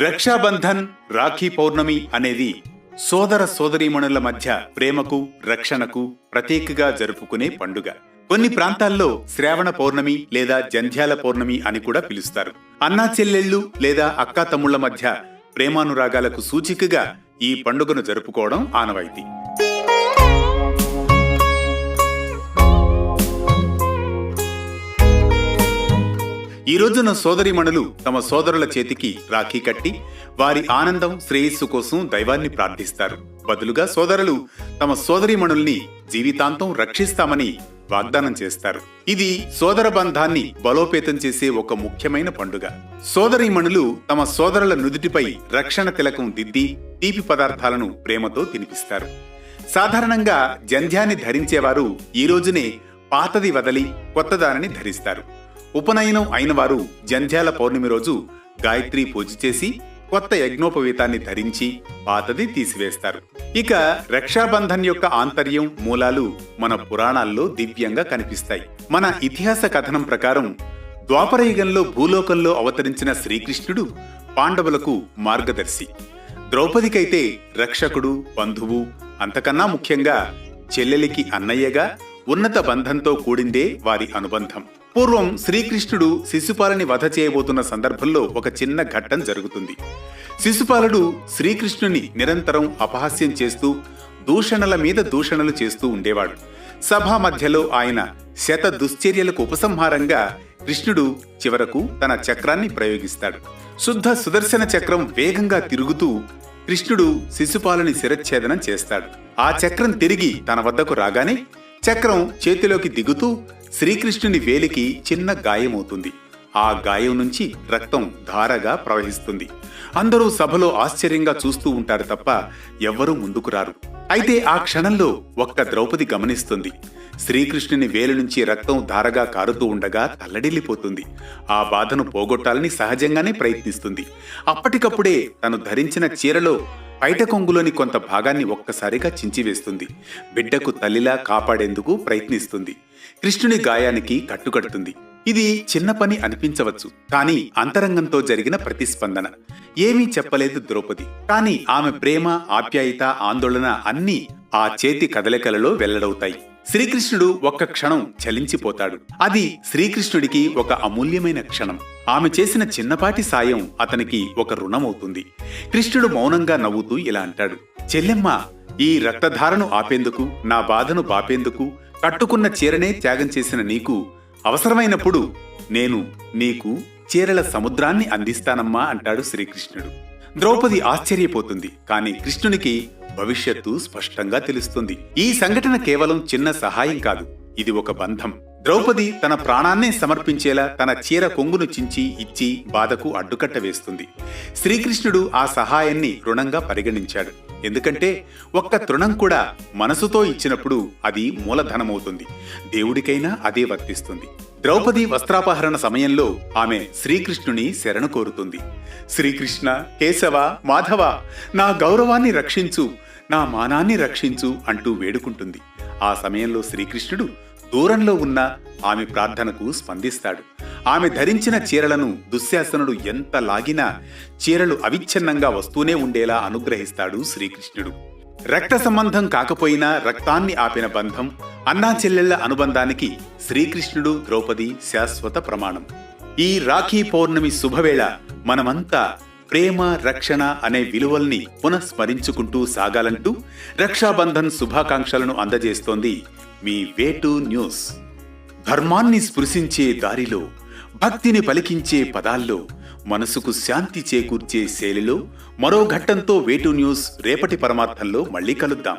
రక్షాబంధన్ రాఖీ పౌర్ణమి అనేది సోదర సోదరీమణుల మధ్య ప్రేమకు రక్షణకు ప్రతీకగా జరుపుకునే పండుగ. కొన్ని ప్రాంతాల్లో శ్రావణ పౌర్ణమి లేదా జంధ్యాల పౌర్ణమి అని కూడా పిలుస్తారు. అన్నా చెల్లెళ్ళు లేదా అక్కా తమ్ముళ్ళ మధ్య ప్రేమానురాగాలకు సూచికగా ఈ పండుగను జరుపుకోవడం ఆనవాయితీ. ఈ రోజున సోదరిమణులు తమ సోదరుల చేతికి రాఖీ కట్టి వారి ఆనందం శ్రేయస్సు కోసం దైవాన్ని ప్రార్థిస్తారు. బదులుగా సోదరులు తమ సోదరిమణుల్ని జీవితాంతం రక్షిస్తామని వాగ్దానం చేస్తారు. ఇది సోదర బంధాన్ని బలోపేతం చేసే ఒక ముఖ్యమైన పండుగ. సోదరీమణులు తమ సోదరుల నుదుటిపై రక్షణ తిలకం దిద్ది తీపి పదార్థాలను ప్రేమతో తినిపిస్తారు. సాధారణంగా జంధ్యాన్ని ధరించేవారు ఈ రోజునే పాతది వదలి కొత్తదానిని ధరిస్తారు. ఉపనయనం అయిన వారు జంధ్యాల పౌర్ణమి రోజు గాయత్రి పూజ చేసి కొత్త యజ్ఞోపవీతాన్ని ధరించి పాతది తీసివేస్తారు. ఇక రక్షాబంధన్ యొక్క ఆంతర్యం మూలాలు మన పురాణాల్లో దివ్యంగా కనిపిస్తాయి. మన ఇతిహాస కథనం ప్రకారం ద్వాపరయుగంలో భూలోకంలో అవతరించిన శ్రీకృష్ణుడు పాండవులకు మార్గదర్శి. ద్రౌపదికైతే రక్షకుడు బంధువు అంతకన్నా ముఖ్యంగా చెల్లెలికి అన్నయ్యగా ఉన్నత బంధంతో కూడిందే వారి అనుబంధం. పూర్వం శ్రీకృష్ణుడు శిశుపాలని వధ చేయబోతున్న సందర్భంలో ఒక చిన్న ఘట్టం జరుగుతుంది. శిశుపాలుడు శ్రీకృష్ణుని నిరంతరం అపహాస్యం చేస్తూ దూషణల మీద దూషణలు చేస్తూ ఉండేవాడు. సభా మధ్యలో ఆయన శత దుశ్చర్యలకు ఉపసంహారంగా కృష్ణుడు చివరకు తన చక్రాన్ని ప్రయోగిస్తాడు. శుద్ధ సుదర్శన చక్రం వేగంగా తిరుగుతూ కృష్ణుడు శిశుపాలుని శిరచ్ఛేదనం చేస్తాడు. ఆ చక్రం తిరిగి తన వద్దకు రాగానే చక్రం చేతిలోకి దిగుతూ శ్రీకృష్ణుని వేలికి చిన్న గాయమవుతుంది. ఆ గాయం నుంచి రక్తం ధారగా ప్రవహిస్తుంది. అందరూ సభలో ఆశ్చర్యంగా చూస్తూ ఉంటారు తప్ప ఎవ్వరూ ముందుకు రారు. అయితే ఆ క్షణంలో ఒక్క ద్రౌపది గమనిస్తుంది. శ్రీకృష్ణుని వేలు నుంచి రక్తం ధారగా కారుతూ ఉండగా తల్లడిల్లిపోతుంది. ఆ బాధను పోగొట్టాలని సహజంగానే ప్రయత్నిస్తుంది. అప్పటికప్పుడే తను ధరించిన చీరలో పైట కొంగులోని కొంత భాగాన్ని ఒక్కసారిగా చించివేస్తుంది. బిడ్డకు తల్లిలా కాపాడేందుకు ప్రయత్నిస్తుంది. కృష్ణుని గాయానికి కట్టుకడుతుంది. ఇది చిన్న పని అనిపించవచ్చు కానీ అంతరంగంతో జరిగిన ప్రతిస్పందన. ఏమీ చెప్పలేదు ద్రౌపది. కానీ ఆమె ప్రేమ ఆప్యాయత ఆందోళన అన్నీ ఆ చేతి కదలికలలో వెల్లడవుతాయి. శ్రీకృష్ణుడు ఒక్క క్షణం చలించిపోతాడు. అది శ్రీకృష్ణుడికి ఒక అమూల్యమైన క్షణం. ఆమె చేసిన చిన్నపాటి సాయం అతనికి ఒక రుణమవుతుంది. కృష్ణుడు మౌనంగా నవ్వుతూ ఇలా అంటాడు చెల్లెమ్మ ఈ రక్తధారను ఆపేందుకు నా బాధను బాపేందుకు కట్టుకున్న చీరనే త్యాగం చేసిన నీకు అవసరమైనప్పుడు నేను నీకు చీరల సముద్రాన్ని అందిస్తానమ్మా అంటాడు శ్రీకృష్ణుడు. ద్రౌపది ఆశ్చర్యపోతుంది కానీ కృష్ణునికి భవిష్యత్తు స్పష్టంగా తెలుస్తుంది. ఈ సంఘటన కేవలం చిన్న సహాయం కాదు ఇది ఒక బంధం. ద్రౌపది తన ప్రాణాన్నే సమర్పించేలా తన చీర కొంగును చించి ఇచ్చి బాధకు అడ్డుకట్ట వేస్తుంది. శ్రీకృష్ణుడు ఆ సహాయాన్ని రుణంగా పరిగణించాడు. ఎందుకంటే ఒక్క తృణం కూడా మనసుతో ఇచ్చినప్పుడు అది మూలధనమవుతుంది. దేవుడికైనా అదే వర్తిస్తుంది. ద్రౌపది వస్త్రాపహరణ సమయంలో ఆమె శ్రీకృష్ణుని శరణు కోరుతుంది. శ్రీకృష్ణ కేశవ మాధవ నా గౌరవాన్ని రక్షించు నా మానాన్ని రక్షించు అంటూ వేడుకుంటుంది. ఆ సమయంలో శ్రీకృష్ణుడు దూరంలో ఉన్న ఆమె ప్రార్థనకు స్పందిస్తాడు. ఆమె ధరించిన చీరలను దుశ్శాసనుడు ఎంత లాగినా చీరలు అవిచ్ఛిన్నంగా వస్తూనే ఉండేలా అనుగ్రహిస్తాడు శ్రీకృష్ణుడు. రక్త సంబంధం కాకపోయినా రక్తాన్ని ఆపిన బంధం అన్నా చెల్లెళ్ళ అనుబంధానికి శ్రీకృష్ణుడు ద్రౌపది శాశ్వత ప్రమాణం. ఈ రాఖీ పౌర్ణమి శుభవేళ మనమంతా ప్రేమ రక్షణ అనే విలువల్ని పునఃస్మరించుకుంటూ సాగాలంటూ రక్షాబంధన్ శుభాకాంక్షలను అందజేస్తోంది మీ వేటు న్యూస్. ధర్మాన్ని స్పృశించే దారిలో భక్తిని పలికించే పదాల్లో మనసుకు శాంతి చేకూర్చే శైలిలో మరో ఘట్టంతో వేటు న్యూస్ రేపటి పరమార్థంలో మళ్ళీ కలుద్దాం.